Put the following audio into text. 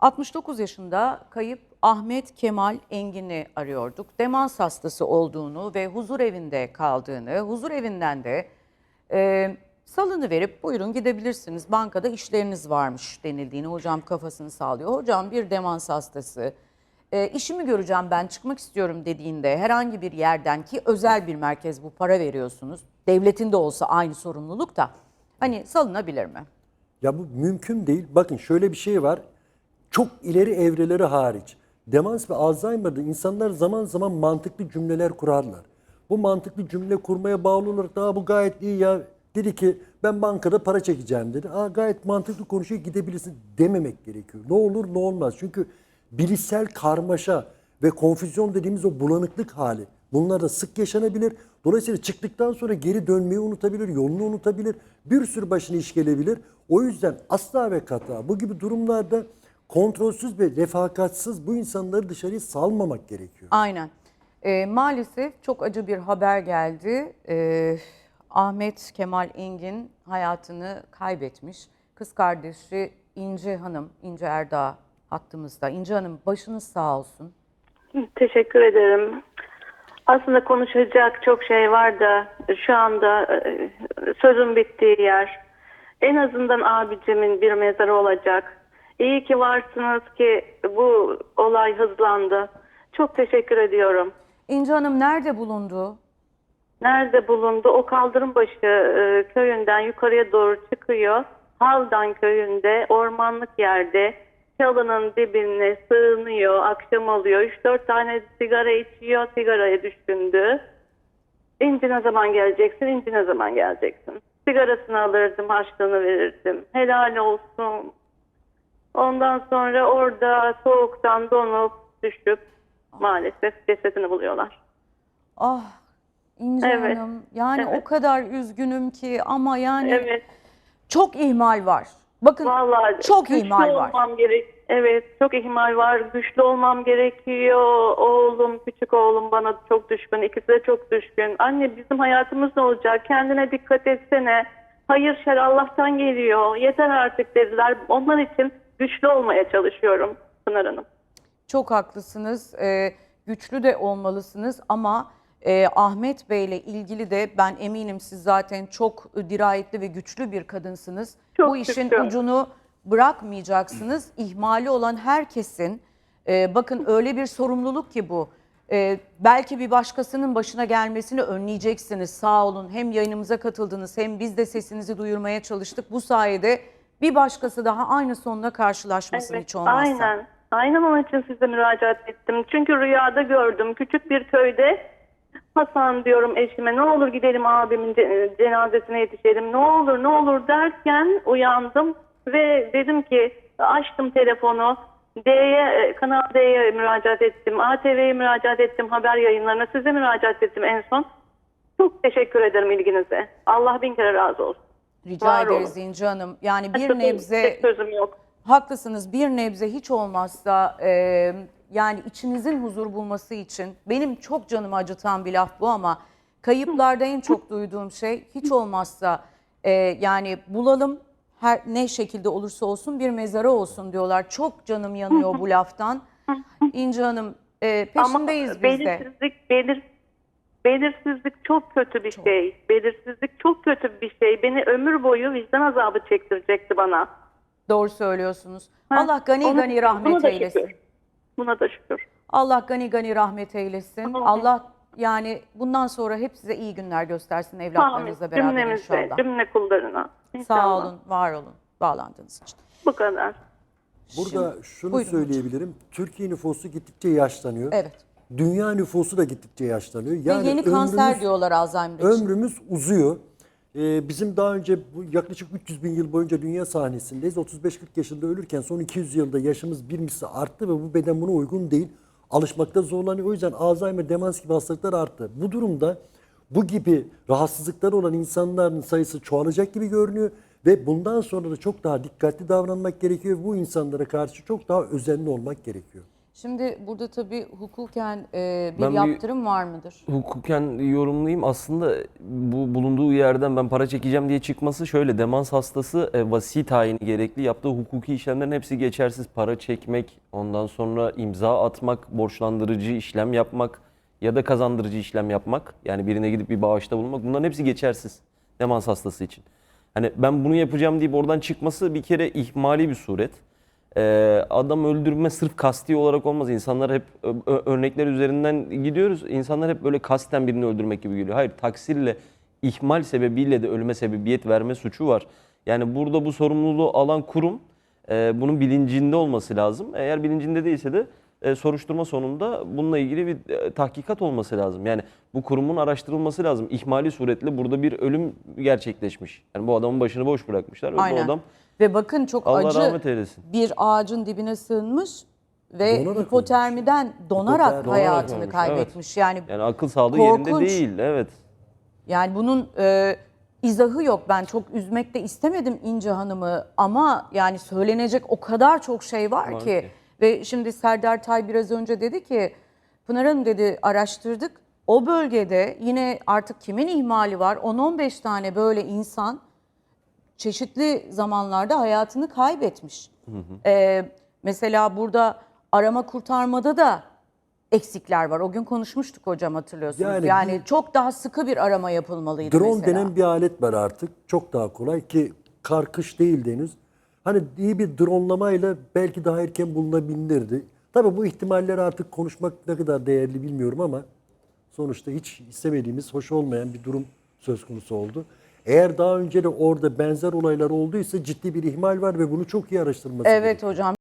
69 yaşında kayıp Ahmet Kemal Engin'i arıyorduk. Demans hastası olduğunu ve huzur evinde kaldığını, huzur evinden de e, salını verip buyurun gidebilirsiniz bankada işleriniz varmış denildiğini hocam kafasını sağlıyor. Hocam bir demans hastası e, işimi göreceğim ben çıkmak istiyorum dediğinde herhangi bir yerden ki özel bir merkez bu para veriyorsunuz. Devletin de olsa aynı sorumluluk da hani salınabilir mi? Ya bu mümkün değil. Bakın şöyle bir şey var. Çok ileri evreleri hariç. Demans ve Alzheimer'da insanlar zaman zaman mantıklı cümleler kurarlar. Bu mantıklı cümle kurmaya bağlı olarak daha bu gayet iyi ya. Dedi ki ben bankada para çekeceğim dedi. Aa, gayet mantıklı konuşuyor gidebilirsin dememek gerekiyor. Ne olur ne olmaz. Çünkü bilişsel karmaşa ve konfüzyon dediğimiz o bulanıklık hali bunlar da sık yaşanabilir. Dolayısıyla çıktıktan sonra geri dönmeyi unutabilir, yolunu unutabilir. Bir sürü başına iş gelebilir. O yüzden asla ve kata bu gibi durumlarda kontrolsüz ve refakatsız bu insanları dışarıya salmamak gerekiyor. Aynen. Ee, maalesef çok acı bir haber geldi. Ee, Ahmet Kemal Engin hayatını kaybetmiş. Kız kardeşi İnce Hanım, İnce Erdağ hattımızda. İnce Hanım başınız sağ olsun. Teşekkür ederim. Aslında konuşacak çok şey var da şu anda e, sözün bittiği yer. En azından abicimin bir mezarı olacak. İyi ki varsınız ki bu olay hızlandı. Çok teşekkür ediyorum. İnce Hanım nerede bulundu? Nerede bulundu? O Kaldırımbaşı e, köyünden yukarıya doğru çıkıyor. Haldan köyünde ormanlık yerde çalının dibine sığınıyor. Akşam oluyor. 3-4 tane sigara içiyor. Sigaraya düşkündü. İnci ne zaman geleceksin? İnci ne zaman geleceksin? Sigarasını alırdım, harçlığını verirdim. Helal olsun. Ondan sonra orada soğuktan donup düşüp maalesef cesedini buluyorlar. Ah İnce Evet. Hanım yani Evet. o kadar üzgünüm ki ama yani Evet. çok ihmal var. Bakın Vallahi çok güçlü ihmal var. olmam gerek. Evet, çok ihmal var. Güçlü olmam gerekiyor. Oğlum, küçük oğlum bana çok düşkün. İkisi de çok düşkün. Anne bizim hayatımız ne olacak? Kendine dikkat etsene. Hayır şer Allah'tan geliyor. Yeter artık dediler. Onlar için güçlü olmaya çalışıyorum Pınar Hanım. Çok haklısınız. Ee, güçlü de olmalısınız ama e, Ahmet Bey ile ilgili de ben eminim siz zaten çok dirayetli ve güçlü bir kadınsınız. Çok Bu işin şükür. ucunu bırakmayacaksınız. İhmali olan herkesin e, bakın öyle bir sorumluluk ki bu. E, belki bir başkasının başına gelmesini önleyeceksiniz. Sağ olun. Hem yayınımıza katıldınız hem biz de sesinizi duyurmaya çalıştık. Bu sayede bir başkası daha aynı sonla karşılaşmasın hiç olmazsa. Aynen. Aynen onun için size müracaat ettim. Çünkü rüyada gördüm. Küçük bir köyde Hasan diyorum eşime ne olur gidelim abimin ce- cenazesine yetişelim. Ne olur ne olur derken uyandım ve dedim ki açtım telefonu. D'ye, e, Kanal D'ye müracaat ettim. ATV'ye müracaat ettim. Haber yayınlarına size müracaat ettim en son. Çok teşekkür ederim ilginize. Allah bin kere razı olsun. Rica Var ederiz olun. İnci Hanım. Yani bir nebze sözüm yok. haklısınız bir nebze hiç olmazsa e, yani içinizin huzur bulması için benim çok canımı acıtan bir laf bu ama kayıplarda en çok duyduğum şey hiç olmazsa e, yani bulalım her ne şekilde olursa olsun bir mezarı olsun diyorlar. Çok canım yanıyor bu laftan. İnci Hanım e, peşindeyiz Ama biz de. belirsizlik, belir, belirsizlik çok kötü bir şey. Belirsizlik çok kötü bir şey. Beni ömür boyu vicdan azabı çektirecekti bana. Doğru söylüyorsunuz. Ha, Allah gani onu- gani buna rahmet da eylesin. şükür. Buna da şükür. Allah gani gani rahmet eylesin. Amin. Allah yani bundan sonra hep size iyi günler göstersin evlatlarınızla beraber Cümlemize, inşallah. cümle kullarına. Sağ İnşallah. olun, var olun bağlandığınız için. Bu kadar. Burada Şimdi- şunu buyurun hocam. söyleyebilirim. Türkiye nüfusu gittikçe yaşlanıyor. Evet. Dünya nüfusu da gittikçe yaşlanıyor. Ve yeni kanser ömrümüz- diyorlar Alzheimer için. Ömrümüz uzuyor. Ee, bizim daha önce bu yaklaşık 300 bin yıl boyunca dünya sahnesindeyiz. 35-40 yaşında ölürken son 200 yılda yaşımız bir misli arttı ve bu beden buna uygun değil. Alışmakta zorlanıyor. O yüzden Alzheimer, demans gibi hastalıklar arttı. Bu durumda bu gibi rahatsızlıkları olan insanların sayısı çoğalacak gibi görünüyor. Ve bundan sonra da çok daha dikkatli davranmak gerekiyor. Bu insanlara karşı çok daha özenli olmak gerekiyor. Şimdi burada tabii hukuken e, bir Ben bir- yaptırım var mıdır? Hukuken yorumlayayım. Aslında bu bulunduğu yerden ben para çekeceğim diye çıkması şöyle. Demans hastası e, vasi tayini gerekli yaptığı hukuki işlemlerin hepsi geçersiz. Para çekmek, ondan sonra imza atmak, borçlandırıcı işlem yapmak ya da kazandırıcı işlem yapmak. Yani birine gidip bir bağışta bulunmak. Bunların hepsi geçersiz demans hastası için. Hani ben bunu yapacağım deyip oradan çıkması bir kere ihmali bir suret. Ee, adam öldürme sırf kasti olarak olmaz. İnsanlar hep örnekler üzerinden gidiyoruz. İnsanlar hep böyle kasten birini öldürmek gibi geliyor. Hayır taksirle ihmal sebebiyle de ölüme sebebiyet verme suçu var. Yani burada bu sorumluluğu alan kurum e, bunun bilincinde olması lazım. Eğer bilincinde değilse de e, soruşturma sonunda bununla ilgili bir e, tahkikat olması lazım. Yani bu kurumun araştırılması lazım. İhmali suretle burada bir ölüm gerçekleşmiş. Yani bu adamın başını boş bırakmışlar ve bu Aynen. adam Ve bakın çok Allah acı eylesin. bir ağacın dibine sığınmış ve Donarak hipotermiden donarak Hipotermi. hayatını ölmüş, kaybetmiş. Yani Yani akıl sağlığı yerinde Korkunç. değil. Evet. Yani bunun e, izahı yok. Ben çok üzmek de istemedim İnce Hanım'ı ama yani söylenecek o kadar çok şey var, Var ki. ki. Ve şimdi Serdar Tay biraz önce dedi ki Pınar Hanım dedi araştırdık. O bölgede yine artık kimin ihmali var? 10-15 tane böyle insan çeşitli zamanlarda hayatını kaybetmiş. Ee, mesela burada arama kurtarmada da eksikler var. O gün konuşmuştuk hocam hatırlıyorsunuz. Yani, Yani bir- çok daha sıkı bir arama yapılmalıydı Drone mesela. denen bir alet var artık. Çok daha kolay ki karkış değil deniz. Hani iyi bir dronlamayla belki daha erken bulunabilirdi. Tabii bu ihtimalleri artık konuşmak ne kadar değerli bilmiyorum ama sonuçta hiç istemediğimiz, hoş olmayan bir durum söz konusu oldu. Eğer daha önce de orada benzer olaylar olduysa ciddi bir ihmal var ve bunu çok iyi araştırılması Evet gerekiyor. hocam.